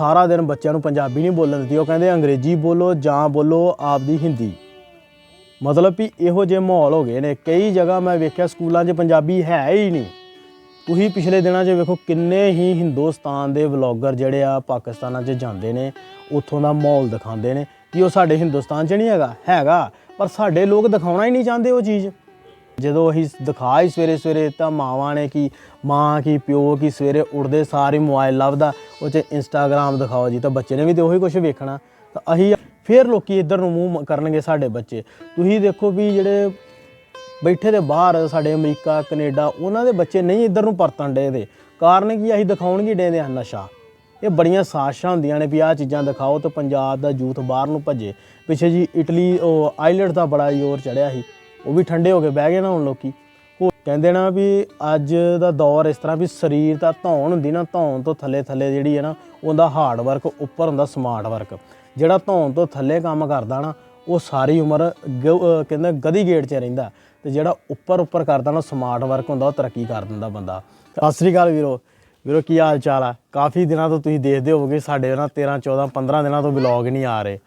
ਸਾਰਾ ਦਿਨ ਬੱਚਿਆਂ ਨੂੰ ਪੰਜਾਬੀ ਨਹੀਂ ਬੋਲਣ ਦਿੱਤੀ। ਉਹ ਕਹਿੰਦੇ, ਅੰਗਰੇਜ਼ੀ ਬੋਲੋ ਜਾਂ ਬੋਲੋ ਆਪਦੀ ਹਿੰਦੀ। ਮਤਲਬ ਵੀ ਇਹੋ ਜਿਹੇ ਮਾਹੌਲ ਹੋ ਗਏ ਨੇ। ਕਈ ਜਗ੍ਹਾ ਮੈਂ ਵੇਖਿਆ ਸਕੂਲਾਂ 'ਚ ਪੰਜਾਬੀ ਹੈ ਹੀ ਨਹੀਂ। ਤੁਸੀਂ ਪਿਛਲੇ ਦਿਨਾਂ 'ਚ ਵੇਖੋ ਕਿੰਨੇ ਹੀ ਹਿੰਦੁਸਤਾਨ ਦੇ ਵਲੌਗਰ ਜਿਹੜੇ ਆ ਪਾਕਿਸਤਾਨਾਂ 'ਚ ਜਾਂਦੇ ਨੇ, ਉੱਥੋਂ ਦਾ ਮਾਹੌਲ ਦਿਖਾਉਂਦੇ ਨੇ। ਕਿ ਉਹ ਸਾਡੇ ਹਿੰਦੁਸਤਾਨ 'ਚ ਨਹੀਂ ਹੈਗਾ ਹੈਗਾ, ਪਰ ਸਾਡੇ ਲੋਕ ਦਿਖਾਉਣਾ ਹੀ ਨਹੀਂ ਚਾਹੁੰਦੇ ਉਹ ਚੀਜ਼। ਜਦੋਂ ਅਸੀਂ ਦਿਖਾ ਸਵੇਰੇ ਸਵੇਰੇ ਤਾਂ ਮਾਵਾਂ ਨੇ ਕੀ, ਮਾਂ ਕੀ, ਪਿਓ ਕੀ ਸਵੇਰੇ ਉੱਠਦੇ ਸਾਰੇ ਮੋਬਾਈਲ ਲੱਭਦਾ, ਉਹ 'ਚ ਇੰਸਟਾਗ੍ਰਾਮ ਦਿਖਾਓ ਜੀ, ਤਾਂ ਬੱਚੇ ਨੇ ਵੀ ਤੇ ਉਹੀ ਕੁਝ ਵੇਖਣਾ। ਤਾਂ ਅਸੀਂ ਫੇਰ ਲੋਕੀ ਇੱਧਰ ਨੂੰ ਮੂੰਹ ਕਰਨਗੇ ਸਾਡੇ ਬੱਚੇ। ਤੁਸੀਂ ਦੇਖੋ ਵੀ ਜਿਹੜੇ ਬੈਠੇ ਦੇ ਬਾਹਰ ਸਾਡੇ ਅਮਰੀਕਾ, ਕੈਨੇਡਾ, ਉਹਨਾਂ ਦੇ ਬੱਚੇ ਨਹੀਂ ਇੱਧਰ ਨੂੰ ਪਰਤਣ ਡੇ ਦੇ। ਕਾਰਨ ਕੀ ਅਸੀਂ ਦਿਖਾਉਣਗੇ ਡੇ ਦੇ ਨਸ਼ਾ। ਇਹ ਬੜੀਆਂ ਸਾਜ਼ਿਸ਼ਾਂ ਹੁੰਦੀਆਂ ਨੇ ਵੀ ਆਹ ਚੀਜ਼ਾਂ ਦਿਖਾਓ ਤੇ ਪੰਜਾਬ ਦਾ ਯੂਥ ਬਾਹਰ ਨੂੰ ਭੱਜੇ। ਪਿੱਛੇ ਜੀ ਇਟਲੀ, ਉਹ ਆਈਲੈਂਡ ਦਾ ਬੜਾ ਜ਼ੋਰ ਚੜਿਆ ਸੀ। ਉਹ ਵੀ ਠੰਡੇ ਹੋ ਕੇ ਬਹਿ ਗਏ ਨਾ ਹੁਣ ਲੋਕੀ। ਉਹ ਕਹਿੰਦੇ ਨਾ ਵੀ ਅੱਜ ਦਾ ਦੌਰ ਇਸ ਤਰ੍ਹਾਂ ਵੀ ਸਰੀਰ ਤਾਂ ਧੌਣ ਹੁੰਦੀ ਨਾ, ਧੌਣ ਤੋਂ ਥੱਲੇ ਥੱਲੇ ਜਿਹੜੀ ਹੈ ਨਾ, ਉਹਦਾ ਹਾਰਡ ਵਰਕ ਉੱਪਰ ਹੁੰਦਾ ਸਮਾਰਟ ਵਰਕ ਜਿਹੜਾ ਧੌਣ ਤੋਂ ਥੱਲੇ ਕੰਮ ਕਰਦਾ ਨਾ, ਉਹ ਸਾਰੀ ਉਮਰ ਗ- ਕਹਿੰਦੇ ਗਦੀ ਗੇਟ 'ਚ ਰਹਿੰਦਾ। ਤੇ ਜਿਹੜਾ ਉੱਪਰ ਉੱਪਰ ਕਰਦਾ ਨਾ ਸਮਾਰਟ ਵਰਕ ਹੁੰਦਾ, ਉਹ ਤਰੱਕੀ ਕਰ ਦਿੰਦਾ ਬੰਦਾ। ਸਤਿ ਸ੍ਰੀ ਅਕਾਲ ਵੀਰੋ। ਵੀਰੋ, ਕੀ ਹਾਲ ਚਾਲ ਆ? ਕਾਫੀ ਦਿਨਾਂ ਤੋਂ ਤੁਸੀਂ ਦੇਖਦੇ ਹੋਵੋਗੇ, ਸਾਡੇ ਨਾਲ 13 14 15 ਦਿਨਾਂ ਤੋਂ ਵਲੌਗ ਨਹੀਂ ਆ ਰਹੇ।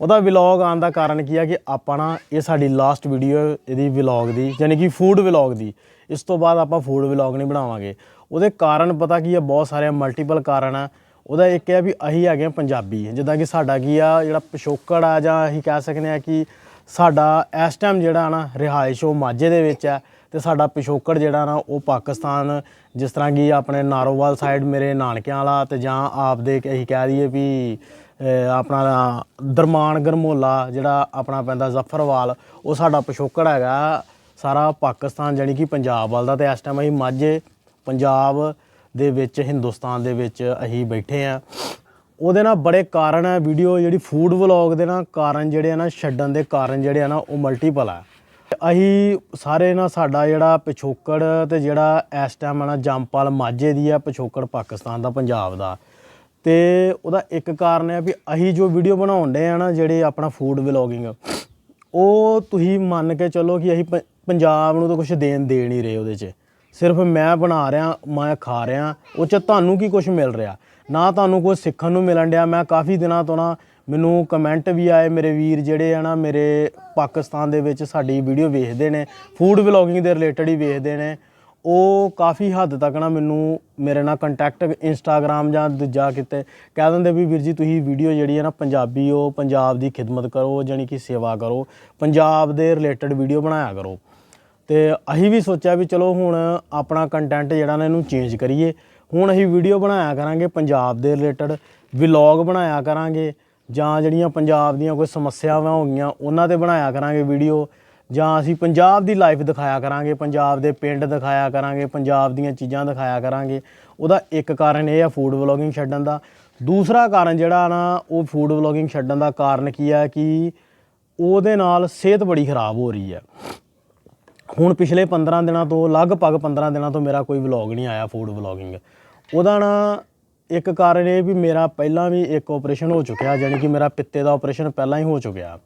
ਉਹਦਾ ਵਲੌਗ ਆਉਣ ਦਾ ਕਾਰਨ ਕੀ ਆ ਕਿ ਆਪਾਂ ਨਾ ਇਹ ਸਾਡੀ ਲਾਸਟ ਵੀਡੀਓ ਇਹਦੀ ਵਲੌਗ ਦੀ, ਯਾਨੀ ਕਿ ਫੂਡ ਵਲੌਗ ਦੀ, ਇਸ ਤੋਂ ਬਾਅਦ ਆਪਾਂ ਫੂਡ ਵਲੌਗ ਨਹੀਂ ਬਣਾਵਾਂਗੇ। ਉਹਦੇ ਕਾਰਨ ਪਤਾ ਕੀ ਆ, ਬਹੁਤ ਸਾਰੇ ਮਲਟੀਪਲ ਕਾਰਨ ਆ। ਉਹਦਾ ਇੱਕ ਹੈ ਵੀ ਅਸੀਂ ਹੈਗੇ ਆ ਪੰਜਾਬੀ, ਜਿੱਦਾਂ ਕਿ ਸਾਡਾ ਕੀ ਆ, ਜਿਹੜਾ ਪਿਛੋਕੜ ਆ, ਜਾਂ ਅਸੀਂ ਕਹਿ ਸਕਦੇ ਆ ਕਿ ਸਾਡਾ ਇਸ ਟਾਈਮ ਜਿਹੜਾ ਨਾ ਰਿਹਾਇਸ਼ ਉਹ ਮਾਝੇ ਦੇ ਵਿੱਚ ਹੈ ਤੇ ਸਾਡਾ ਪਿਛੋਕੜ ਜਿਹੜਾ ਨਾ ਉਹ ਪਾਕਿਸਤਾਨ, ਜਿਸ ਤਰ੍ਹਾਂ ਕਿ ਆਪਣੇ ਨਾਰੋਵਾਲ ਸਾਈਡ ਮੇਰੇ ਨਾਨਕਿਆਂ ਵਾਲਾ, ਤੇ ਜਾਂ ਆਪਦੇ ਅਸੀਂ ਕਹਿ ਦਈਏ ਵੀ ਆਪਣਾ ਦਰਮਾਨ ਗਰਮੋਲਾ, ਜਿਹੜਾ ਆਪਣਾ ਪੈਂਦਾ ਜ਼ਫਰਵਾਲ, ਉਹ ਸਾਡਾ ਪਿਛੋਕੜ ਹੈਗਾ। ਸਾਰਾ ਪਾਕਿਸਤਾਨ ਜਾਣੀ ਕਿ ਪੰਜਾਬ ਵੱਲ ਦਾ ਤੇ ਇਸ ਟਾਈਮ ਅਸੀਂ ਮਾਝੇ, ਪੰਜਾਬ ਦੇ ਵਿੱਚ, ਹਿੰਦੁਸਤਾਨ ਦੇ ਵਿੱਚ ਅਸੀਂ ਬੈਠੇ ਆ ਉਹਦੇ ਨਾਲ ਬੜੇ ਕਾਰਨ ਹੈ ਵੀਡੀਓ ਜਿਹੜੀ ਫੂਡ ਵਲੌਗ ਦੇ ਨਾਲ ਕਾਰਨ ਜਿਹੜੇ ਆ ਨਾ, ਛੱਡਣ ਦੇ ਕਾਰਨ ਜਿਹੜੇ ਆ ਨਾ, ਉਹ ਮਲਟੀਪਲ ਆ। ਅਸੀਂ ਸਾਰੇ ਨਾ ਸਾਡਾ ਜਿਹੜਾ ਪਿਛੋਕੜ ਤੇ ਜਿਹੜਾ ਇਸ ਟਾਈਮ ਆ ਨਾ ਜੰਪਾਲ ਮਾਝੇ ਦੀ ਆ, ਪਿਛੋਕੜ ਪਾਕਿਸਤਾਨ ਦਾ, ਪੰਜਾਬ ਦਾ। ਤੇ ਉਹਦਾ ਇੱਕ ਕਾਰਨ ਹੈ ਵੀ ਅਸੀਂ ਜੋ ਵੀਡੀਓ ਬਣਾਉਂਦੇ ਆ ਨਾ ਜਿਹੜੇ ਆਪਣਾ ਫੂਡ ਵਲੌਗਿੰਗ ਉਹ ਤੁਸੀਂ ਮੰਨ ਕੇ ਚੱਲੋ ਕਿ ਅਸੀਂ ਪ- ਪੰਜਾਬ ਨੂੰ ਤਾਂ ਕੁਝ ਦੇਣ ਦੇ ਨਹੀਂ ਰਹੇ ਉਹਦੇ 'ਚ। ਸਿਰਫ ਮੈਂ ਬਣਾ ਰਿਹਾ, ਮੈਂ ਖਾ ਰਿਹਾ, ਉਹ 'ਚ ਤੁਹਾਨੂੰ ਕੀ ਕੁਝ ਮਿਲ ਰਿਹਾ? ਨਾ ਤੁਹਾਨੂੰ ਕੁਝ ਸਿੱਖਣ ਨੂੰ ਮਿਲਣ ਡਿਆ, ਮੈਂ ਕਾਫੀ ਦਿਨਾਂ ਤੋਂ ਨਾ ਮੈਨੂੰ ਕਮੈਂਟ ਵੀ ਆਏ ਮੇਰੇ ਵੀਰ ਜਿਹੜੇ ਆ ਨਾ ਮੇਰੇ ਪਾਕਿਸਤਾਨ ਦੇ ਵਿੱਚ ਸਾਡੀ ਵੀਡੀਓ ਵੇਖਦੇ ਨੇ ਫੂਡ ਵਲੌਗਿੰਗ ਦੇ ਰਿਲੇਟਡ ਹੀ ਵੇਖਦੇ ਨੇ। ਉਹ ਕਾਫੀ ਹੱਦ ਤੱਕ ਨਾ ਮੈਨੂੰ ਮੇਰੇ ਨਾਲ ਕੰਟੈਕਟ ਇੰਸਟਾਗ੍ਰam ਜਾਂ ਦੂਜਾ ਕਿਤੇ ਕਹਿ ਦਿੰਦੇ ਵੀ ਵੀਰ ਜੀ ਤੁਸੀਂ ਵੀਡੀਓ ਜਿਹੜੀ ਹੈ ਨਾ ਪੰਜਾਬੀ ਉਹ ਪੰਜਾਬ ਦੀ ਖਿਦਮਤ ਕਰੋ, ਜਾਣੀ ਕਿ ਸੇਵਾ ਕਰੋ, ਪੰਜਾਬ ਦੇ ਰਿਲੇਟਡ ਵੀਡੀਓ ਬਣਾਇਆ ਕਰੋ। ਤੇ ਅਸੀਂ ਵੀ ਸੋਚਿਆ ਵੀ ਚਲੋ ਹੁਣ ਆਪਣਾ ਕੰਟੈਂਟ ਜਿਹੜਾ ਨਾ ਇਹਨੂੰ ਚੇਂਜ ਕਰੀਏ। ਹੁਣ ਅਸੀਂ ਵੀਡੀਓ ਬਣਾਇਆ ਕਰਾਂਗੇ ਪੰਜਾਬ ਦੇ ਰਿਲੇਟਡ ਵਲੌਗ ਬਣਾਇਆ ਕਰਾਂਗੇ ਜਾਂ ਜਿਹੜੀਆਂ ਪੰਜਾਬ ਦੀਆਂ ਕੋਈ ਸਮੱਸਿਆਵਾਂ ਹੋ ਗਈਆਂ, ਉਹਨਾਂ ਤੇ ਬਣਾਇਆ ਕਰਾਂਗੇ ਵੀਡੀਓ ਜਾਂ ਅਸੀਂ ਪੰਜਾਬ ਦੀ ਲਾਈਫ ਦਿਖਾਇਆ ਕਰਾਂਗੇ, ਪੰਜਾਬ ਦੇ ਪਿੰਡ ਦਿਖਾਇਆ ਕਰਾਂਗੇ, ਪੰਜਾਬ ਦੀਆਂ ਚੀਜ਼ਾਂ ਦਿਖਾਇਆ ਕਰਾਂਗੇ। ਉਹਦਾ ਇੱਕ ਕਾਰਨ ਇਹ ਆ ਫੂਡ ਵਲੌਗਿੰਗ ਛੱਡਣ ਦਾ। ਦੂਸਰਾ ਕਾਰਨ ਜਿਹੜਾ ਨਾ, ਉਹ ਫੂਡ ਵਲੌਗਿੰਗ ਛੱਡਣ ਦਾ ਕਾਰਨ ਕੀ ਆ ਕਿ ਉਹਦੇ ਨਾਲ ਸਿਹਤ ਬੜੀ ਖਰਾਬ ਹੋ ਰਹੀ ਹੈ ਹੁਣ ਪਿਛਲੇ 15 ਦਿਨਾਂ ਤੋਂ, ਲਗਭਗ 15 ਦਿਨਾਂ ਤੋਂ ਮੇਰਾ ਕੋਈ ਵਲੌਗ ਨਹੀਂ ਆਇਆ ਫੂਡ ਵਲੌਗਿੰਗ ਉਹਦਾ ਨਾ ਇੱਕ ਕਾਰਨ ਇਹ ਵੀ ਮੇਰਾ ਪਹਿਲਾਂ ਵੀ ਇੱਕ ਆਪਰੇਸ਼ਨ ਹੋ ਚੁੱਕਿਆ ਯਾਨੀ ਕਿ ਮੇਰਾ ਪਿੱਤੇ ਦਾ ਆਪਰੇਸ਼ਨ ਪਹਿਲਾਂ ਹੀ ਹੋ ਚੁੱਕਿਆ।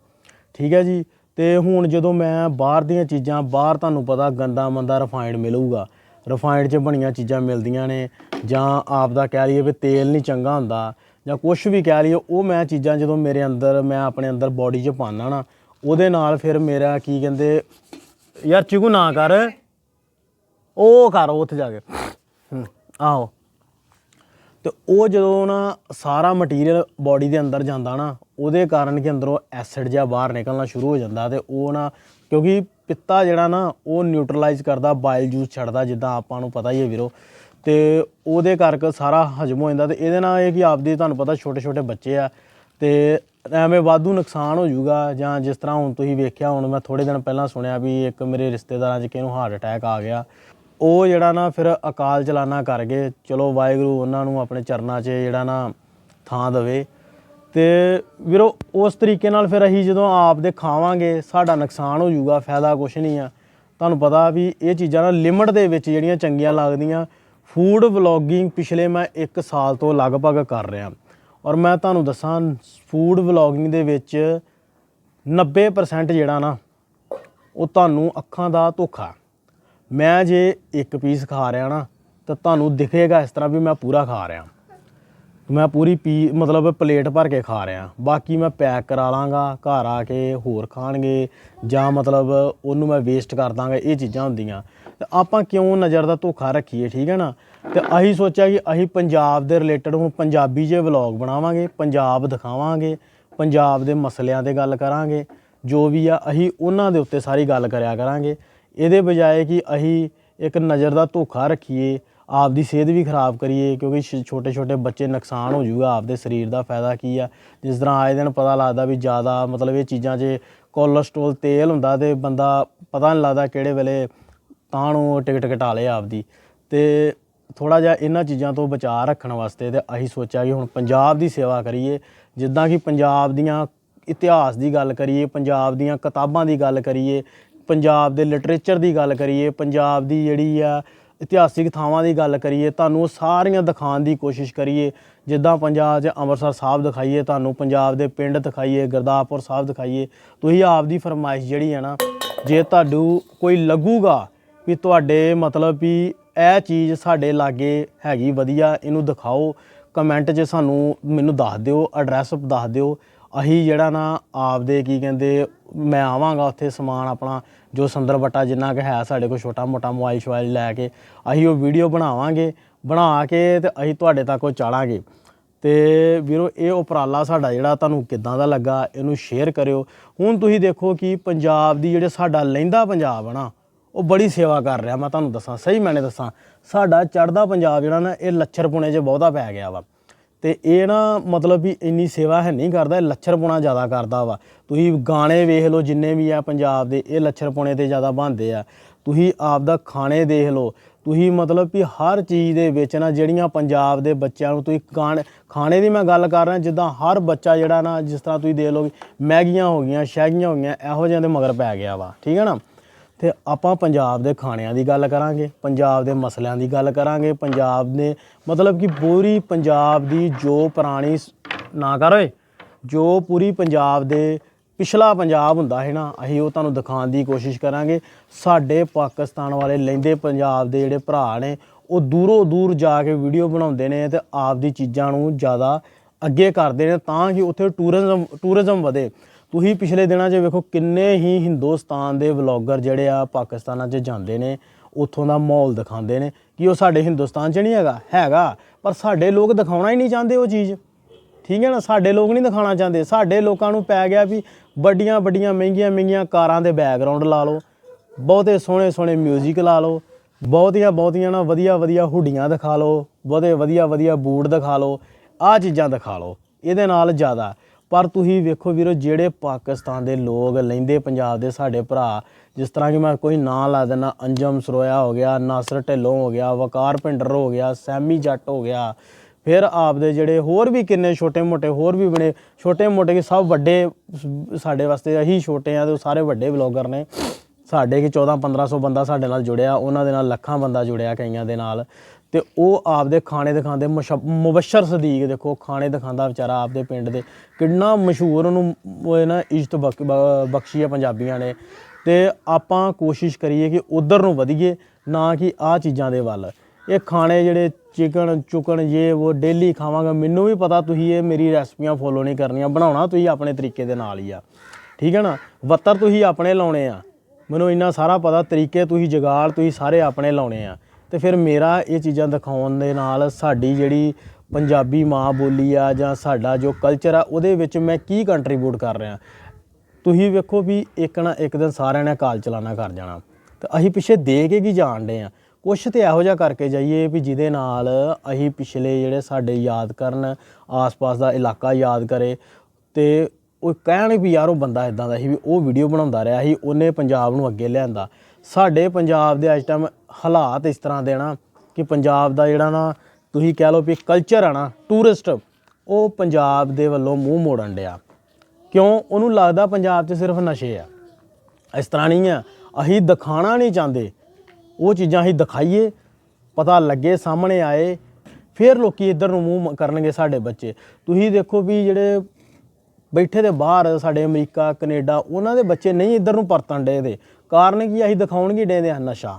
ਠੀਕ ਹੈ ਜੀ? ਤੇ ਹੁਣ ਜਦੋਂ ਮੈਂ ਬਾਹਰ ਦੀਆਂ ਚੀਜ਼ਾਂ, ਬਾਹਰ ਤੁਹਾਨੂੰ ਪਤਾ ਗੰਦਾ ਮੰਦਾ ਰਿਫਾਈਨਡ ਮਿਲੂਗਾ। ਰਿਫਾਈਨਡ 'ਚ ਬਣੀਆਂ ਚੀਜ਼ਾਂ ਮਿਲਦੀਆਂ ਨੇ, ਜਾਂ ਆਪ ਦਾ ਕਹਿ ਲਈਏ ਵੀ ਤੇਲ ਨਹੀਂ ਚੰਗਾ ਹੁੰਦਾ, ਜਾਂ ਕੁਝ ਵੀ ਕਹਿ ਲਈਏ, ਉਹ ਮੈਂ ਚੀਜ਼ਾਂ ਜਦੋਂ ਮੇਰੇ ਅੰਦਰ, ਮੈਂ ਆਪਣੇ ਅੰਦਰ ਬਾਡੀ 'ਚ ਪਾਉਂਦਾ ਨਾ, ਉਹਦੇ ਨਾਲ ਫਿਰ ਮੇਰਾ ਕੀ ਕਹਿੰਦੇ, ਯਾਰ ਚਿਕੂ ਨਾ ਕਰ। ਉਹ ਕਰ ਉੱਥੇ ਜਾ ਕੇ। ਆਹੋ। ਤੇ ਉਹ ਜਦੋਂ ਨਾ ਸਾਰਾ ਮਟੀਰੀਅਲ ਬਾਡੀ ਦੇ ਅੰਦਰ ਜਾਂਦਾ ਨਾ, ਉਹਦੇ ਕਾਰਨ ਕਿ ਅੰਦਰੋਂ ਐਸਿਡ ਜਿਹਾ ਬਾਹਰ ਨਿਕਲਣਾ ਸ਼ੁਰੂ ਹੋ ਜਾਂਦਾ ਤੇ ਉਹ ਨਾ, ਕਿਉਂਕਿ ਪਿੱਤਾ ਜਿਹੜਾ ਨਾ, ਉਹ ਨਿਊਟਰਲਾਈਜ਼ ਕਰਦਾ ਬਾਇਲ ਜੂਸ ਛੱਡਦਾ, ਜਿੱਦਾਂ ਆਪਾਂ ਨੂੰ ਪਤਾ ਹੀ ਹੈ ਵੀਰੋ। ਤੇ ਉਹਦੇ ਕਰਕੇ ਸਾਰਾ ਹਜਮ ਹੋ ਜਾਂਦਾ ਤੇ ਇਹਦੇ ਨਾਲ ਇਹ ਕਿ ਆਪਦੀ ਤੁਹਾਨੂੰ ਪਤਾ ਛੋਟੇ ਛੋਟੇ ਬੱਚੇ ਆ, ਤੇ ਐਵੇਂ ਵਾਧੂ ਨੁਕਸਾਨ ਹੋ ਜਾਊਗਾ, ਜਾਂ ਜਿਸ ਤਰ੍ਹਾਂ ਹੁਣ ਤੁਸੀਂ ਵੇਖਿਆ, ਹੁਣ ਮੈਂ ਥੋੜੇ ਦਿਨ ਪਹਿਲਾਂ ਸੁਣਿਆ ਵੀ ਇੱਕ ਮੇਰੇ ਰਿਸ਼ਤੇਦਾਰਾਂ 'ਚ ਕਿਹਨੂੰ ਹਾਰਟ ਅਟੈਕ ਆ ਗਿਆ। ਉਹ ਜਿਹੜਾ ਨਾ ਫਿਰ ਅਕਾਲ ਚਲਾਨਾ ਕਰ ਗਏ। ਚਲੋ ਵਾਹਿਗੁਰੂ ਉਹਨਾਂ ਨੂੰ ਆਪਣੇ ਚਰਨਾਂ 'ਚ ਜਿਹੜਾ ਨਾ ਥਾਂ ਦੇਵੇ। ਤੇ ਵੀਰੋ, ਉਸ ਤਰੀਕੇ ਨਾਲ ਫਿਰ ਅਸੀਂ ਜਦੋਂ ਆਪ ਦੇ ਖਾਵਾਂਗੇ, ਸਾਡਾ ਨੁਕਸਾਨ ਹੋ ਜਾਊਗਾ, ਫਾਇਦਾ ਕੁਝ ਨਹੀਂ ਆ। ਤੁਹਾਨੂੰ ਪਤਾ ਵੀ ਇਹ ਚੀਜ਼ਾਂ ਨਾ ਲਿਮਟ ਦੇ ਵਿੱਚ ਜਿਹੜੀਆਂ ਚੰਗੀਆਂ ਲੱਗਦੀਆਂ। ਫੂਡ ਵਲੌਗਿੰਗ ਪਿਛਲੇ ਮੈਂ 1 ਸਾਲ ਤੋਂ ਲਗਭਗ ਕਰ ਰਿਹਾ। ਔਰ ਮੈਂ ਤੁਹਾਨੂੰ ਦੱਸਾਂ ਫੂਡ ਵਲੌਗਿੰਗ ਦੇ ਵਿੱਚ 90% ਜਿਹੜਾ ਨਾ, ਉਹ ਤੁਹਾਨੂੰ ਅੱਖਾਂ ਦਾ ਧੋਖਾ। ਮੈਂ ਜੇ ਇੱਕ ਪੀਸ ਖਾ ਰਿਹਾ ਨਾ, ਤਾਂ ਤੁਹਾਨੂੰ ਦਿਖੇਗਾ ਇਸ ਤਰ੍ਹਾਂ ਵੀ ਮੈਂ ਪੂਰਾ ਖਾ ਰਿਹਾ। ਮੈਂ ਪੂਰੀ ਪੀ, ਮਤਲਬ ਪਲੇਟ ਭਰ ਕੇ ਖਾ ਰਿਹਾ। ਬਾਕੀ ਮੈਂ ਪੈਕ ਕਰਾ ਲਾਂਗਾ, ਘਰ ਆ ਕੇ ਹੋਰ ਖਾਣਗੇ, ਜਾਂ ਮਤਲਬ ਉਹਨੂੰ ਮੈਂ ਵੇਸਟ ਕਰ ਦਾਂਗਾ, ਇਹ ਚੀਜ਼ਾਂ ਹੁੰਦੀਆਂ। ਤੇ ਆਪਾਂ ਕਿਉਂ ਨਜ਼ਰ ਦਾ ਧੋਖਾ ਰੱਖੀਏ, ਠੀਕ ਹੈ ਨਾ? ਤੇ ਅਸੀਂ ਸੋਚਿਆ ਕਿ ਅਸੀਂ ਪੰਜਾਬ ਦੇ ਰਿਲੇਟਡ ਹੁਣ ਪੰਜਾਬੀ 'ਚ ਵਲੌਗ ਬਣਾਵਾਂਗੇ, ਪੰਜਾਬ ਦਿਖਾਵਾਂਗੇ, ਪੰਜਾਬ ਦੇ ਮਸਲਿਆਂ ਤੇ ਗੱਲ ਕਰਾਂਗੇ, ਜੋ ਵੀ ਆ ਅਸੀਂ ਉਹਨਾਂ ਦੇ ਉੱਤੇ ਸਾਰੀ ਗੱਲ ਕਰਿਆ ਕਰਾਂਗੇ। ਇਹਦੇ ਬਜਾਏ ਕਿ ਅਸੀਂ ਇੱਕ ਨਜ਼ਰ ਦਾ ਧੋਖਾ ਰੱਖੀਏ, ਆਪਦੀ ਸਿਹਤ ਵੀ ਖਰਾਬ ਕਰੀਏ, ਕਿਉਂਕਿ ਛੋਟੇ ਛੋਟੇ ਬੱਚੇ ਨੁਕਸਾਨ ਹੋ ਜੂਗਾ ਆਪਦੇ ਸਰੀਰ ਦਾ ਫਾਇਦਾ ਕੀ ਆ? ਜਿਸ ਤਰ੍ਹਾਂ ਆਏ ਦਿਨ ਪਤਾ ਲੱਗਦਾ ਵੀ ਜ਼ਿਆਦਾ ਮਤਲਬ ਇਹ ਚੀਜ਼ਾਂ 'ਚ ਕੋਲੇਸਟ੍ਰੋਲ ਤੇਲ ਹੁੰਦਾ ਤੇ ਬੰਦਾ ਪਤਾ ਨਹੀਂ ਲੱਗਦਾ ਕਿਹੜੇ ਵੇਲੇ ਤਾਂ ਨੂੰ ਟਿਕਟ ਕਟਾ ਲੇ ਆਪਦੀ। ਤੇ ਥੋੜਾ ਜਿਹਾ ਇਹਨਾਂ ਚੀਜ਼ਾਂ ਤੋਂ ਬਚਾਅ ਰੱਖਣ ਵਾਸਤੇ ਤੇ ਅਸੀਂ ਸੋਚਿਆ ਕਿ ਹੁਣ ਪੰਜਾਬ ਦੀ ਸੇਵਾ ਕਰੀਏ। ਜਿੱਦਾਂ ਕਿ ਪੰਜਾਬ ਦੀਆਂ ਇਤਿਹਾਸ ਦੀ ਗੱਲ ਕਰੀਏ, ਪੰਜਾਬ ਦੀਆਂ ਕਿਤਾਬਾਂ ਦੀ ਗੱਲ ਕਰੀਏ ਪੰਜਾਬ ਦੇ ਲਿਟਰੇਚਰ ਦੀ ਗੱਲ ਕਰੀਏ, ਪੰਜਾਬ ਦੀ ਜਿਹੜੀ ਆ ਇਤਿਹਾਸਿਕ ਥਾਵਾਂ ਦੀ ਗੱਲ ਕਰੀਏ, ਤੁਹਾਨੂੰ ਉਹ ਸਾਰੀਆਂ ਦਿਖਾਉਣ ਦੀ ਕੋਸ਼ਿਸ਼ ਕਰੀਏ। ਜਿੱਦਾਂ ਪੰਜਾਬ 'ਚ ਅੰਮ੍ਰਿਤਸਰ ਸਾਹਿਬ ਦਿਖਾਈਏ, ਤੁਹਾਨੂੰ ਪੰਜਾਬ ਦੇ ਪਿੰਡ ਦਿਖਾਈਏ, ਗੁਰਦਾਸਪੁਰ ਸਾਹਿਬ ਦਿਖਾਈਏ, ਤੁਸੀਂ ਆਪ ਦੀ ਫਰਮਾਇਸ਼ ਜਿਹੜੀ ਹੈ ਨਾ, ਜੇ ਤੁਹਾਨੂੰ ਕੋਈ ਲੱਗੂਗਾ ਵੀ ਤੁਹਾਡੇ ਮਤਲਬ ਵੀ ਇਹ ਚੀਜ਼ ਸਾਡੇ ਲਾਗੇ ਹੈਗੀ ਵਧੀਆ, ਇਹਨੂੰ ਦਿਖਾਓ ਕਮੈਂਟ 'ਚ ਸਾਨੂੰ ਮੈਨੂੰ ਦੱਸ ਦਿਓ ਐਡਰੈਸ ਦੱਸ ਦਿਓ। ਅਸੀਂ ਜਿਹੜਾ ਨਾ ਆਪਦੇ ਕੀ ਕਹਿੰਦੇ, ਮੈਂ ਆਵਾਂਗਾ ਉੱਥੇ ਸਮਾਨ ਆਪਣਾ ਜੋ ਸੰਦਰ ਬੱਟਾ ਜਿੰਨਾ ਕੁ ਹੈ ਸਾਡੇ ਕੋਲ ਛੋਟਾ ਮੋਟਾ ਮੋਬਾਈਲ ਸ਼ੋਬਾਈਲ ਲੈ ਕੇ ਅਸੀਂ ਉਹ ਵੀਡੀਓ ਬਣਾਵਾਂਗੇ, ਬਣਾ ਕੇ ਤੇ ਅਸੀਂ ਤੁਹਾਡੇ ਤੱਕ ਉਹ ਚਾੜਾਂਗੇ ਤੇ ਵੀਰੋ, ਇਹ ਉਪਰਾਲਾ ਸਾਡਾ ਜਿਹੜਾ ਤੁਹਾਨੂੰ ਕਿੱਦਾਂ ਦਾ ਲੱਗਾ ਇਹਨੂੰ ਸ਼ੇਅਰ ਕਰਿਓ। ਹੁਣ ਤੁਸੀਂ ਦੇਖੋ ਕਿ ਪੰਜਾਬ ਦੀ ਜਿਹੜੇ ਸਾਡਾ ਲਹਿੰਦਾ ਪੰਜਾਬ ਹੈ ਨਾ, ਉਹ ਬੜੀ ਸੇਵਾ ਕਰ ਰਿਹਾ। ਮੈਂ ਤੁਹਾਨੂੰ ਦੱਸਾਂ, ਸਹੀ ਮੈਨੇ ਦੱਸਾਂ, ਸਾਡਾ ਚੜਦਾ ਪੰਜਾਬ ਜਿਹੜਾ ਨਾ, ਇਹ ਲੱਛਰਪੁਣੇ 'ਚ ਬਹੁਤਾ ਪੈ ਗਿਆ ਵਾ। ਤੇ ਇਹ ਨਾ ਮਤਲਬ ਵੀ ਇੰਨੀ ਸੇਵਾ ਹੈ ਨਹੀਂ ਕਰਦਾ, ਇਹ ਲੱਛਰਪੁਣਾ ਜ਼ਿਆਦਾ ਕਰਦਾ ਵਾ। ਤੁਸੀਂ ਗਾਣੇ ਵੇਖ ਲਓ, ਜਿੰਨੇ ਵੀ ਆ ਪੰਜਾਬ ਦੇ, ਇਹ ਲੱਛਰਪੁਣੇ ਤੇ ਜ਼ਿਆਦਾ ਬਣਦੇ ਆ। ਤੁਸੀਂ ਆਪ ਦਾ ਖਾਣੇ ਦੇਖ ਲਓ, ਤੁਸੀਂ ਮਤਲਬ ਵੀ ਹਰ ਚੀਜ਼ ਦੇ ਵਿੱਚ ਨਾ ਜਿਹੜੀਆਂ ਪੰਜਾਬ ਦੇ ਬੱਚਿਆਂ ਨੂੰ ਤੁਸੀਂ ਗਾਣੇ ਖਾਣੇ ਦੀ ਮੈਂ ਗੱਲ ਕਰ ਰਿਹਾ, ਜਿੱਦਾਂ ਹਰ ਬੱਚਾ ਜਿਹੜਾ ਨਾ, ਜਿਸ ਤਰ੍ਹਾਂ ਤੁਸੀਂ ਦੇਖ ਲਓ ਮੈਗੀਆਂ ਹੋ ਗਈਆਂ, ਸ਼ੈਗੀਆਂ ਹੋ ਗਈਆਂ, ਇਹੋ ਜਿਹਿਆਂ ਦੇ ਮਗਰ ਪੈ ਗਿਆ ਵਾ। ਠੀਕ ਹੈ ਨਾ? ਤੇ ਆਪਾਂ ਪੰਜਾਬ ਦੇ ਖਾਣਿਆਂ ਦੀ ਗੱਲ ਕਰਾਂਗੇ, ਪੰਜਾਬ ਦੇ ਮਸਲਿਆਂ ਦੀ ਗੱਲ ਕਰਾਂਗੇ, ਪੰਜਾਬ ਦੇ ਮਤਲਬ ਕਿ ਪੂਰੀ ਪੰਜਾਬ ਦੀ ਜੋ ਪੁਰਾਣੀ ਨਾ ਕਰ ਓਏ, ਜੋ ਪੂਰੀ ਪੰਜਾਬ ਦੇ ਪਿਛਲਾ ਪੰਜਾਬ ਹੁੰਦਾ ਹੈ ਨਾ, ਅਸੀਂ ਉਹ ਤੁਹਾਨੂੰ ਦਿਖਾਉਣ ਦੀ ਕੋਸ਼ਿਸ਼ ਕਰਾਂਗੇ। ਸਾਡੇ ਪਾਕਿਸਤਾਨ ਵਾਲੇ ਲੈਂਦੇ ਪੰਜਾਬ ਦੇ ਜਿਹੜੇ ਭਰਾ ਨੇ, ਉਹ ਦੂਰੋਂ ਦੂਰ ਜਾ ਕੇ ਵੀਡੀਓ ਬਣਾਉਂਦੇ ਨੇ ਤੇ ਆਪਦੀ ਚੀਜ਼ਾਂ ਨੂੰ ਜ਼ਿਆਦਾ ਅੱਗੇ ਕਰਦੇ ਨੇ ਤਾਂ ਕਿ ਉੱਥੇ ਟੂਰਿਜ਼ਮ ਟੂਰਿਜ਼ਮ ਵਧੇ। ਤੁਸੀਂ ਪਿਛਲੇ ਦਿਨਾਂ 'ਚ ਵੇਖੋ ਕਿੰਨੇ ਹੀ ਹਿੰਦੁਸਤਾਨ ਦੇ ਵਲੌਗਰ ਜਿਹੜੇ ਆ ਪਾਕਿਸਤਾਨਾਂ 'ਚ ਜਾਂਦੇ ਨੇ, ਉੱਥੋਂ ਦਾ ਮਾਹੌਲ ਦਿਖਾਉਂਦੇ ਨੇ। ਕਿ ਉਹ ਸਾਡੇ ਹਿੰਦੁਸਤਾਨ 'ਚ ਨਹੀਂ ਹੈਗਾ? ਹੈਗਾ, ਪਰ ਸਾਡੇ ਲੋਕ ਦਿਖਾਉਣਾ ਹੀ ਨਹੀਂ ਚਾਹੁੰਦੇ ਉਹ ਚੀਜ਼। ਠੀਕ ਹੈ ਨਾ? ਸਾਡੇ ਲੋਕ ਨਹੀਂ ਦਿਖਾਉਣਾ ਚਾਹੁੰਦੇ। ਸਾਡੇ ਲੋਕਾਂ ਨੂੰ ਪੈ ਗਿਆ ਵੀ ਵੱਡੀਆਂ ਵੱਡੀਆਂ, ਮਹਿੰਗੀਆਂ ਮਹਿੰਗੀਆਂ ਕਾਰਾਂ ਦੇ ਬੈਕਗ੍ਰਾਉਂਡ ਲਾ ਲਓ। ਬਹੁਤੇ ਸੋਹਣੇ ਸੋਹਣੇ 뮤직 ਲਾ ਲਓ। ਬਹੁਤੀਆਂ ਬਹੁਤੀਆਂ ਨਾ ਵਧੀਆ ਵਧੀਆ ਹੁੱਡੀਆਂ ਦਿਖਾ ਲਓ। ਬਹੁਤੇ ਵਧੀਆ ਵਧੀਆ ਬੂਟ ਦਿਖਾ ਲਓ। ਆਹ ਚੀਜ਼ਾਂ ਦਿਖਾ ਲਓ। ਇਹਦੇ ਨਾਲ ਜ਼ਿਆਦਾ। ਪਰ ਤੁਸੀਂ ਵੇਖੋ ਵੀਰੋ, ਜਿਹੜੇ ਪਾਕਿਸਤਾਨ ਦੇ ਲੋਕ ਲੈਂਦੇ ਪੰਜਾਬ ਦੇ ਸਾਡੇ ਭਰਾ, ਜਿਸ ਤਰ੍ਹਾਂ ਕਿ ਮੈਂ ਕੋਈ ਨਾਂ ਲਾ ਦੇਣਾ ਅੰਜਮ ਸਰੋਇਆ ਹੋ ਗਿਆ, ਨਾਸਰ ਢਿੱਲੋਂ ਹੋ ਗਿਆ, ਵਕਾਰ ਪਿੰਡਰ ਹੋ ਗਿਆ, ਸੈਮੀ ਜੱਟ ਹੋ ਗਿਆ, ਫਿਰ ਆਪਦੇ ਜਿਹੜੇ ਹੋਰ ਵੀ ਕਿੰਨੇ ਛੋਟੇ ਮੋਟੇ ਹੋਰ ਵੀ ਬਣੇ ਛੋਟੇ ਮੋਟੇ ਕਿ ਸਭ ਵੱਡੇ, ਸਾਡੇ ਵਾਸਤੇ ਅਸੀਂ ਛੋਟੇ ਆ ਤੇ ਸਾਰੇ ਵੱਡੇ ਵਲੌਗਰ ਨੇ। ਸਾਡੇ ਕਿ 14 1500 ਬੰਦਾ ਸਾਡੇ ਨਾਲ ਜੁੜਿਆ, ਉਹਨਾਂ ਦੇ ਨਾਲ ਲੱਖਾਂ ਬੰਦਾ ਜੁੜਿਆ ਕਈਆਂ ਦੇ ਨਾਲ। ਤੇ ਉਹ ਆਪਦੇ ਖਾਣੇ ਦਿਖਾਉਂਦੇ ਮੁਸ਼- ਮੁਬਸ਼ਰ ਸਦੀਕ ਦੇਖੋ ਖਾਣੇ ਦਿਖਾਉਂਦਾ ਵਿਚਾਰਾ ਆਪਦੇ ਪਿੰਡ ਦੇ। ਕਿੰਨਾ ਮਸ਼ਹੂਰ ਉਹਨੂੰ, ਉਹ ਇਹ ਨਾ ਇੱਜ਼ਤ ਬ- ਬਖਸ਼ੀ ਆ ਪੰਜਾਬੀਆਂ ਨੇ। ਤੇ ਆਪਾਂ ਕੋਸ਼ਿਸ਼ ਕਰੀਏ ਕਿ ਉਧਰ ਨੂੰ ਵਧੀਏ, ਨਾ ਕਿ ਆਹ ਚੀਜ਼ਾਂ ਦੇ ਵੱਲ। ਇਹ ਖਾਣੇ ਜਿਹੜੇ ਚਿਕਨ, ਚੁਕਨ ਇਹ ਉਹ ਡੇਲੀ ਖਾਵਾਂਗਾ, ਮੈਨੂੰ ਵੀ ਪਤਾ ਤੁਸੀਂ ਇਹ ਮੇਰੀ ਰੈਸਪੀਆਂ ਫੋਲੋ ਨਹੀਂ ਕਰਨੀਆਂ, ਬਣਾਉਣਾ ਤੁਸੀਂ ਆਪਣੇ ਤਰੀਕੇ ਦੇ ਨਾਲ ਹੀ ਆ। ਠੀਕ ਹੈ ਨਾ? ਵੱਤਰ ਤੁਸੀਂ ਆਪਣੇ ਲਾਉਣੇ ਆ। ਮੈਨੂੰ ਇੰਨਾ ਸਾਰਾ ਪਤਾ ਤਰੀਕੇ ਤੁਸੀਂ ਜਗਾਲ ਤੁਸੀਂ ਸਾਰੇ ਆਪਣੇ ਲਾਉਣੇ ਆ। ਤੇ ਫਿਰ ਮੇਰਾ ਇਹ ਚੀਜ਼ਾਂ ਦਿਖਾਉਣ ਦੇ ਨਾਲ ਸਾਡੀ ਜਿਹੜੀ ਪੰਜਾਬੀ ਮਾਂ ਬੋਲੀ ਆ ਜਾਂ ਸਾਡਾ ਜੋ ਕਲਚਰ ਆ, ਉਹਦੇ ਵਿੱਚ ਮੈਂ ਕੀ ਕੰਟਰੀਬਿਊਟ ਕਰ ਰਿਹਾ। ਤੁਸੀਂ ਵੇਖੋ ਵੀ ਇੱਕ ਨਾ ਇੱਕ ਦਿਨ ਸਾਰਿਆਂ ਨੇ ਕਾਲ ਚਲਾਣਾ ਕਰ ਜਾਣਾ। ਤੇ ਅਸੀਂ ਪਿੱਛੇ ਦੇ ਕੇ ਕੀ ਜਾਣਦੇ ਆ? ਕੁਛ ਤੇ ਇਹੋ ਜਿਹਾ ਕਰਕੇ ਜਾਈਏ ਵੀ ਜਿਹਦੇ ਨਾਲ ਅਸੀਂ ਪਿਛਲੇ ਜਿਹੜੇ ਸਾਡੇ ਯਾਦ ਕਰਨ ਆਸ-ਪਾਸ ਦਾ ਇਲਾਕਾ ਯਾਦ ਕਰੇ। ਤੇ ਉਹ ਕਹਿਣ ਵੀ ਯਾਰ ਉਹ ਬੰਦਾ ਇਦਾਂ ਦਾ ਸੀ ਵੀ ਉਹ ਵੀਡੀਓ ਬਣਾਉਂਦਾ ਰਿਹਾ ਸੀ, ਉਹਨੇ ਪੰਜਾਬ ਨੂੰ ਅੱਗੇ ਲਿਆਂਦਾ। ਸਾਡੇ ਪੰਜਾਬ ਦੇ ਅੱਜ ਟਾਈਮ ਹਾਲਾਤ ਇਸ ਤਰ੍ਹਾਂ ਦੇ ਨਾ ਕਿ ਪੰਜਾਬ ਦਾ ਜਿਹੜਾ ਨਾ ਤੁਸੀਂ ਕਹਿ ਲਓ ਵੀ ਕਲਚਰ ਆ ਨਾ ਟੂਰਿਸਟ ਉਹ ਪੰਜਾਬ ਦੇ ਵੱਲੋਂ ਮੂੰਹ ਮੋੜਨ ਡਿਆ। ਕਿਉਂ? ਉਹਨੂੰ ਲੱਗਦਾ ਪੰਜਾਬ 'ਚ ਸਿਰਫ ਨਸ਼ੇ ਆ। ਇਸ ਤਰ੍ਹਾਂ ਨਹੀਂ ਆ। ਅਸੀਂ ਦਿਖਾਣਾ ਨਹੀਂ ਚਾਹੁੰਦੇ। ਉਹ ਚੀਜ਼ਾਂ ਅਸੀਂ ਦਿਖਾਈਏ, ਪਤਾ ਲੱਗੇ, ਸਾਹਮਣੇ ਆਏ, ਫਿਰ ਲੋਕੀ ਇੱਧਰ ਨੂੰ ਮੂੰਹ ਕਰਨਗੇ ਸਾਡੇ ਬੱਚੇ। ਤੁਸੀਂ ਦੇਖੋ ਵੀ ਜਿਹੜੇ ਬੈਠੇ ਦੇ ਬਾਹਰ ਸਾਡੇ ਅਮਰੀਕਾ, ਕੈਨੇਡਾ, ਉਹਨਾਂ ਦੇ ਬੱਚੇ ਨਹੀਂ ਇੱਧਰ ਨੂੰ ਪਰਤਣ ਡੇ ਦੇ। ਕਾਰਨ ਕੀ ਅਸੀਂ ਦਿਖਾਉਣਗੇ ਡੇ ਦੇ ਨਸ਼ਾ।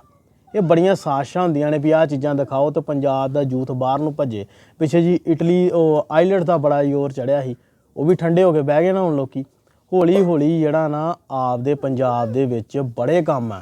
ਇਹ ਬੜੀਆਂ ਸਾਜ਼ਿਸ਼ਾਂ ਹੁੰਦੀਆਂ ਨੇ ਵੀ ਆਹ ਚੀਜ਼ਾਂ ਦਿਖਾਓ ਤੇ ਪੰਜਾਬ ਦਾ ਯੂਥ ਬਾਹਰ ਨੂੰ ਭੱਜੇ। ਪਿੱਛੇ ਜੀ ਇਟਲੀ, ਉਹ ਆਈਲੈਂਡ ਦਾ ਬੜਾ ਜ਼ੋਰ ਚੜਿਆ ਸੀ। ਉਹ ਵੀ ਠੰਡੇ ਹੋ ਕੇ ਬਹਿ ਗਏ ਨਾ ਹੁਣ ਲੋਕੀ। ਹੌਲੀ ਹੌਲੀ ਜਿਹੜਾ ਨਾ ਆਪਦੇ ਪੰਜਾਬ ਦੇ ਵਿੱਚ ਬੜੇ ਕੰਮ ਆ।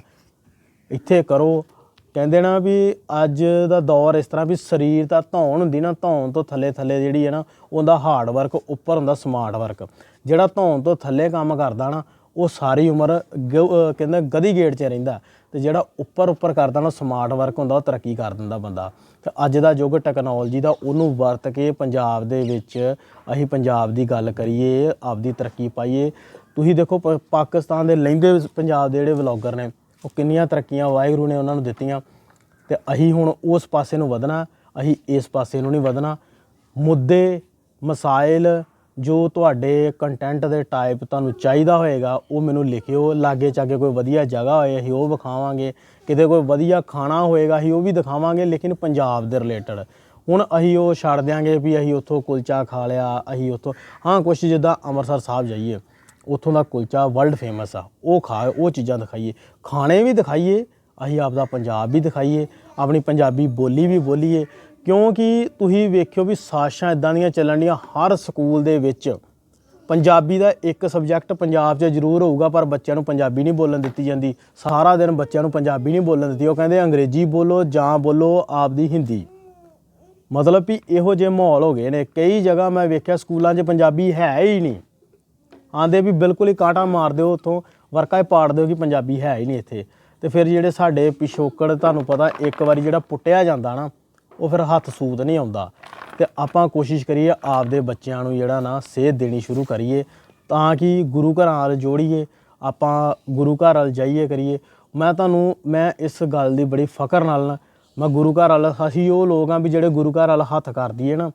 ਇੱਥੇ ਕਰੋ ਕਹਿੰਦੇ ਨਾ ਵੀ ਅੱਜ ਦਾ ਦੌਰ ਇਸ ਤਰ੍ਹਾਂ ਵੀ ਸਰੀਰ ਦਾ ਧੌਣ ਹੁੰਦੀ ਨਾ, ਧੌਣ ਤੋਂ ਥੱਲੇ ਥੱਲੇ ਜਿਹੜੀ ਹੈ ਨਾ, ਉਹਦਾ ਹਾਰਡ ਵਰਕ ਉੱਪਰ ਹੁੰਦਾ ਸਮਾਰਟ ਵਰਕ ਜਿਹੜਾ ਧੌਣ ਤੋਂ ਥੱਲੇ ਕੰਮ ਕਰਦਾ ਨਾ, ਉਹ ਸਾਰੀ ਉਮਰ ਗ- ਕਹਿੰਦੇ ਗਦੀ ਗੇਟ 'ਚ ਰਹਿੰਦਾ। ਤੇ ਜਿਹੜਾ ਉੱਪਰ ਉੱਪਰ ਕਰਦਾ ਨਾ ਸਮਾਰਟ ਵਰਕ ਹੁੰਦਾ, ਉਹ ਤਰੱਕੀ ਕਰ ਦਿੰਦਾ ਬੰਦਾ। ਤੇ ਅੱਜ ਦਾ ਯੁੱਗ ਟੈਕਨੋਲੋਜੀ ਦਾ ਉਹਨੂੰ ਵਰਤ ਕੇ ਪੰਜਾਬ ਦੇ ਵਿੱਚ ਅਸੀਂ ਪੰਜਾਬ ਦੀ ਗੱਲ ਕਰੀਏ, ਆਪਦੀ ਤਰੱਕੀ ਪਾਈਏ। ਤੁਸੀਂ ਦੇਖੋ ਪ- ਪਾਕਿਸਤਾਨ ਦੇ ਲਹਿੰਦੇ ਪੰਜਾਬ ਦੇ ਜਿਹੜੇ ਵਲੌਗਰ ਨੇ ਉਹ ਕਿੰਨੀਆਂ ਤਰੱਕੀਆਂ ਵਾਹਿਗੁਰੂ ਨੇ ਉਹਨਾਂ ਨੂੰ ਦਿੱਤੀਆਂ ਤੇ ਅਸੀਂ ਹੁਣ ਉਸ ਪਾਸੇ ਨੂੰ ਵਧਣਾ ਅਸੀਂ ਇਸ ਪਾਸੇ ਨੂੰ ਨਹੀਂ ਵਧਣਾ। ਮੁੱਦੇ, ਮਸਾਇਲ ਜੋ ਤੁਹਾਡੇ ਕੰਟੈਂਟ ਦੇ ਟਾਈਪ ਤੁਹਾਨੂੰ ਚਾਹੀਦਾ ਹੋਏਗਾ, ਉਹ ਮੈਨੂੰ ਲਿਖਿਓ। ਲਾਗੇ ਚਾਗੇ ਕੋਈ ਵਧੀਆ ਜਗ੍ਹਾ ਹੋਏ ਅਸੀਂ ਉਹ ਵਿਖਾਵਾਂਗੇ। ਕਿਤੇ ਕੋਈ ਵਧੀਆ ਖਾਣਾ ਹੋਏਗਾ ਅਸੀਂ ਉਹ ਵੀ ਦਿਖਾਵਾਂਗੇ, ਲੇਕਿਨ ਪੰਜਾਬ ਦੇ ਰਿਲੇਟਡ ਹੁਣ ਅਸੀਂ ਉਹ ਛੱਡ ਦਿਆਂਗੇ ਵੀ ਅਸੀਂ ਉੱਥੋਂ ਕੁਲਚਾ ਖਾ ਲਿਆ ਅਸੀਂ ਉੱਥੋਂ। ਹਾਂ, ਕੁਛ ਜਿੱਦਾਂ ਅੰਮ੍ਰਿਤਸਰ ਸਾਹਿਬ ਜਾਈਏ। ਉੱਥੋਂ ਦਾ ਕੁਲਚਾ ਵਰਲਡ ਫੇਮਸ ਆ। ਉਹ ਖਾ, ਉਹ ਚੀਜ਼ਾਂ ਦਿਖਾਈਏ। ਖਾਣੇ ਵੀ ਦਿਖਾਈਏ, ਅਸੀਂ ਆਪਦਾ ਪੰਜਾਬ ਵੀ ਦਿਖਾਈਏ, ਆਪਣੀ ਪੰਜਾਬੀ ਬੋਲੀ ਵੀ ਬੋਲੀਏ। ਕਿਉਂਕਿ ਤੁਸੀਂ ਵੇਖਿਓ ਵੀ ਸਾਸ਼ਾਂ ਇਦਾਂ ਦੀਆਂ ਚੱਲਣ ਡੀਆਂ, ਹਰ ਸਕੂਲ ਦੇ ਵਿੱਚ ਪੰਜਾਬੀ ਦਾ ਇੱਕ ਸਬਜੈਕਟ ਪੰਜਾਬ 'ਚ ਜ਼ਰੂਰ ਹੋਊਗਾ, ਪਰ ਬੱਚਿਆਂ ਨੂੰ ਪੰਜਾਬੀ ਨਹੀਂ ਬੋਲਣ ਦਿੱਤੀ ਜਾਂਦੀ। ਸਾਰਾ ਦਿਨ ਬੱਚਿਆਂ ਨੂੰ ਪੰਜਾਬੀ ਨਹੀਂ ਬੋਲਣ ਦਿੱਤੀ। ਉਹ ਕਹਿੰਦੇ ਅੰਗਰੇਜ਼ੀ ਬੋਲੋ ਜਾਂ ਬੋਲੋ ਆਪਦੀ ਹਿੰਦੀ। ਮਤਲਬ ਵੀ ਇਹੋ ਜਿਹੇ ਮਾਹੌਲ ਹੋ ਗਏ ਨੇ। ਕਈ ਜਗ੍ਹਾ ਮੈਂ ਵੇਖਿਆ ਸਕੂਲਾਂ 'ਚ ਪੰਜਾਬੀ ਹੈ ਹੀ ਨਹੀਂ। ਆਂਦੇ ਵੀ ਬਿਲਕੁਲ ਹੀ ਕਾਂਟਾ ਮਾਰ ਦਿਓ, ਉੱਥੋਂ ਵਰਕਾ ਹੀ ਪਾੜ ਦਿਓ ਕਿ ਪੰਜਾਬੀ ਹੈ ਹੀ ਨਹੀਂ ਇੱਥੇ। ਤੇ ਫਿਰ ਜਿਹੜੇ ਸਾਡੇ ਪਿਛੋਕੜ, ਤੁਹਾਨੂੰ ਪਤਾ ਇੱਕ ਵਾਰੀ ਜਿਹੜਾ ਪੁੱਟਿਆ ਜਾਂਦਾ ਨਾ, ਉਹ ਫਿਰ ਹੱਥ ਸੂਤ ਨਹੀਂ ਆਉਂਦਾ। ਤੇ ਆਪਾਂ ਕੋਸ਼ਿਸ਼ ਕਰੀਏ ਆਪਦੇ ਬੱਚਿਆਂ ਨੂੰ ਜਿਹੜਾ ਨਾ ਸੇਧ ਦੇਣੀ ਸ਼ੁਰੂ ਕਰੀਏ, ਤਾਂ ਕਿ ਗੁਰੂ ਘਰਾਂ ਵੱਲ ਜੋੜੀਏ, ਆਪਾਂ ਗੁਰੂ ਘਰ ਵੱਲ ਜਾਈਏ ਕਰੀਏ। ਮੈਂ ਤੁਹਾਨੂੰ, ਮੈਂ ਇਸ ਗੱਲ ਦੀ ਬੜੀ ਫਕਰ ਨਾਲ ਨਾ, ਮੈਂ ਗੁਰੂ ਘਰ ਵੱਲ, ਅਸੀਂ ਉਹ ਲੋਕ ਆ ਵੀ ਜਿਹੜੇ ਗੁਰੂ ਘਰ ਵੱਲ ਹੱਥ ਕਰ ਦਈਏ ਨਾ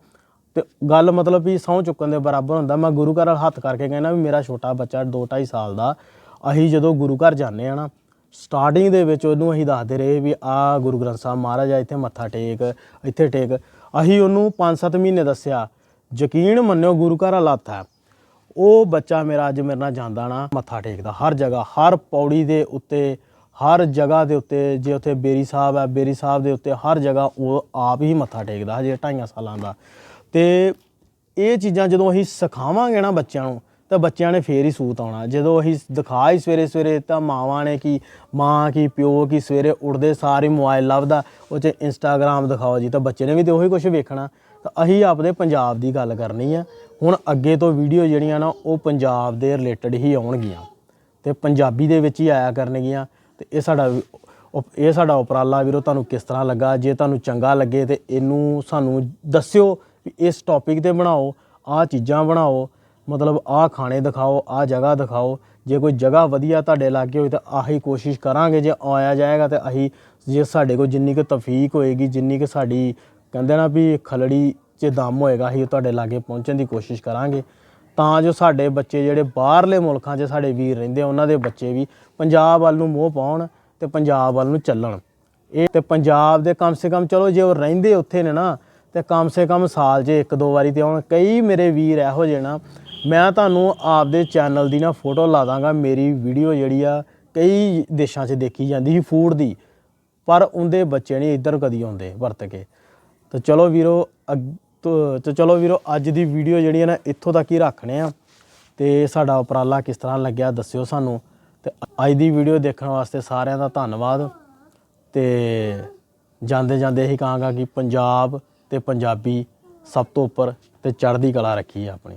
ਤੇ ਗੱਲ ਮਤਲਬ ਵੀ ਸਹੁੰ ਚੁੱਕਣ ਦੇ ਬਰਾਬਰ ਹੁੰਦਾ। ਮੈਂ ਗੁਰੂ ਘਰ ਵੱਲ ਹੱਥ ਕਰਕੇ ਕਹਿੰਦਾ ਵੀ ਮੇਰਾ ਛੋਟਾ ਬੱਚਾ 2 2.5 ਸਾਲ ਦਾ, ਅਸੀਂ ਜਦੋਂ ਗੁਰੂ ਘਰ ਜਾਂਦੇ ਆ ਨਾ ਸਟਾਰਟਿੰਗ ਦੇ ਵਿੱਚ ਉਹਨੂੰ ਅਸੀਂ ਦੱਸਦੇ ਰਹੇ ਵੀ ਆ ਗੁਰੂ ਗ੍ਰੰਥ ਸਾਹਿਬ ਮਹਾਰਾਜ ਆ, ਇੱਥੇ ਮੱਥਾ ਟੇਕ, ਇੱਥੇ ਟੇਕ। ਅਸੀਂ ਉਹਨੂੰ 5-7 ਮਹੀਨੇ ਦੱਸਿਆ, ਯਕੀਨ ਮੰਨਿਓ ਗੁਰੂ ਘਰ ਵੱਲ ਹੱਥ ਹੈ। ਉਹ ਬੱਚਾ ਮੇਰਾ ਅੱਜ ਮੇਰੇ ਨਾਲ ਜਾਂਦਾ ਨਾ, ਮੱਥਾ ਟੇਕਦਾ, ਹਰ ਜਗ੍ਹਾ, ਹਰ ਪੌੜੀ ਦੇ ਉੱਤੇ, ਹਰ ਜਗ੍ਹਾ ਦੇ ਉੱਤੇ, ਜੇ ਉੱਥੇ ਬੇਰੀ ਸਾਹਿਬ ਹੈ, ਬੇਰੀ ਸਾਹਿਬ ਦੇ ਉੱਤੇ ਹਰ ਜਗ੍ਹਾ ਉਹ ਆਪ ਹੀ ਮੱਥਾ ਟੇਕਦਾ, ਹਜੇ ਢਾਈਆਂ ਸਾਲਾਂ ਦਾ। ਤੇ ਇਹ ਚੀਜ਼ਾਂ ਜਦੋਂ ਅਸੀਂ ਸਿਖਾਵਾਂਗੇ ਨਾ ਬੱਚਿਆਂ ਨੂੰ, ਤਾਂ ਬੱਚਿਆਂ ਨੇ ਫੇਰ ਹੀ ਸੂਤ ਆਉਣਾ। ਜਦੋਂ ਅਸੀਂ ਦਿਖਾ ਹੀ ਸਵੇਰੇ ਸਵੇਰੇ ਤਾਂ ਮਾਵਾਂ ਨੇ ਕੀ, ਮਾਂ ਕੀ, ਪਿਓ ਕੀ ਸਵੇਰੇ ਉੱਠਦੇ ਸਾਰੇ ਮੋਬਾਈਲ ਲੱਭਦਾ, ਉਹ 'ਚ ਇੰਸਟਾਗ੍ਰਾਮ ਦਿਖਾਓ ਜੀ, ਤਾਂ ਬੱਚੇ ਨੇ ਵੀ ਤੇ ਉਹੀ ਕੁਝ ਵੇਖਣਾ। ਤਾਂ ਅਸੀਂ ਆਪਦੇ ਪੰਜਾਬ ਦੀ ਗੱਲ ਕਰਨੀ ਆ। ਹੁਣ ਅੱਗੇ ਤੋਂ ਵੀਡੀਓ ਜਿਹੜੀਆਂ ਨਾ, ਉਹ ਪੰਜਾਬ ਦੇ ਰਿਲੇਟਡ ਹੀ ਆਉਣਗੀਆਂ। ਤੇ ਪੰਜਾਬੀ ਦੇ ਵਿੱਚ ਹੀ ਆਇਆ ਕਰਨਗੀਆਂ। ਤੇ ਇਹ ਸਾਡਾ ਉਪ- ਇਹ ਸਾਡਾ ਉਪਰਾਲਾ ਵੀਰੋ, ਤੁਹਾਨੂੰ ਕਿਸ ਤਰ੍ਹਾਂ ਲੱਗਾ? ਜੇ ਤੁਹਾਨੂੰ ਚੰਗਾ ਲੱਗੇ ਤੇ ਇਹਨੂੰ ਸਾਨੂੰ ਦੱਸਿਓ। ਵੀ ਇਸ ਟੌਪਿਕ ਤੇ ਬਣਾਓ, ਆਹ ਚੀਜ਼ਾਂ ਬਣਾਓ, ਮਤਲਬ ਆਹ ਖਾਣੇ ਦਿਖਾਓ, ਆਹ ਜਗ੍ਹਾ ਦਿਖਾਓ। ਜੇ ਕੋਈ ਜਗ੍ਹਾ ਵਧੀਆ ਤੁਹਾਡੇ ਲਾਗੇ ਹੋਈ ਤਾਂ ਆਹੀ ਕੋਸ਼ਿਸ਼ ਕਰਾਂਗੇ, ਜੇ ਆਇਆ ਜਾਏਗਾ ਤਾਂ ਅਸੀਂ ਜੇ ਸਾਡੇ ਕੋਲ ਜਿੰਨੀ ਕੁ ਤਫੀਕ ਹੋਏਗੀ, ਜਿੰਨੀ ਕੁ ਸਾਡੀ ਕਹਿੰਦੇ ਨਾ ਵੀ ਖਲੜੀ 'ਚ ਦਮ ਹੋਏਗਾ, ਅਸੀਂ ਤੁਹਾਡੇ ਲਾਗੇ ਪਹੁੰਚਣ ਦੀ ਕੋਸ਼ਿਸ਼ ਕਰਾਂਗੇ। ਤਾਂ ਜੋ ਸਾਡੇ ਬੱਚੇ ਜਿਹੜੇ ਬਾਹਰਲੇ ਮੁਲਕਾਂ 'ਚ ਸਾਡੇ ਵੀਰ ਰਹਿੰਦੇ ਉਹਨਾਂ ਦੇ ਬੱਚੇ ਵੀ ਪੰਜਾਬ ਵੱਲ ਨੂੰ ਮੋਹ ਪਾਉਣ ਤੇ ਪੰਜਾਬ ਵੱਲ ਨੂੰ ਚੱਲਣ। ਇਹ ਤੇ ਪੰਜਾਬ ਦੇ ਕਮ ਸੇ ਕਮ ਚਲੋ ਜੇ ਉਹ ਰਹਿੰਦੇ ਉੱਥੇ ਨੇ ਨਾ ਤੇ ਕਮ ਸੇ ਕਮ ਸਾਲ 'ਚ ਇੱਕ ਦੋ ਵਾਰੀ ਤੇ ਆਉਣ। ਕਈ ਮੇਰੇ ਵੀਰ ਇਹੋ ਜਿਹੇ ਨਾ, ਮੈਂ ਤੁਹਾਨੂੰ ਆਪਦੇ ਚੈਨਲ ਦੀ ਨਾ ਫੋਟੋ ਲਾ ਦਾਂਗਾ, ਮੇਰੀ ਵੀਡੀਓ ਜਿਹੜੀ ਆ, ਕਈ ਦੇਸ਼ਾਂ 'ਚ ਦੇਖੀ ਜਾਂਦੀ ਸੀ ਫੂਡ ਦੀ, ਪਰ ਉਹਦੇ ਬੱਚੇ ਨਹੀਂ ਇੱਧਰ ਕਦੀ ਆਉਂਦੇ ਵਰਤ ਕੇ। ਤਾਂ ਚਲੋ ਵੀਰੋ, ਅੱਗ- ਤੇ ਚਲੋ ਵੀਰੋ, ਅੱਜ ਦੀ ਵੀਡੀਓ ਜਿਹੜੀ ਹੈ ਨਾ, ਇੱਥੋਂ ਤੱਕ ਹੀ ਰੱਖਣੇ ਆ। ਤੇ ਸਾਡਾ ਉਪਰਾਲਾ ਕਿਸ ਤਰ੍ਹਾਂ ਲੱਗਿਆ ਦੱਸਿਓ ਸਾਨੂੰ। ਤੇ ਅੱਜ ਦੀ ਵੀਡੀਓ ਦੇਖਣ ਵਾਸਤੇ ਸਾਰਿਆਂ ਦਾ ਧੰਨਵਾਦ। ਤੇ ਜਾਂਦੇ ਜਾਂਦੇ ਇਹੀ ਕਹਾਂਗਾ ਕਿ ਪੰਜਾਬ ਤੇ ਪੰਜਾਬੀ ਸਭ ਤੋਂ ਉੱਪਰ ਤੇ ਚੜ੍ਹਦੀ ਕਲਾ ਰੱਖੀ ਹੈ ਆਪਣੀ।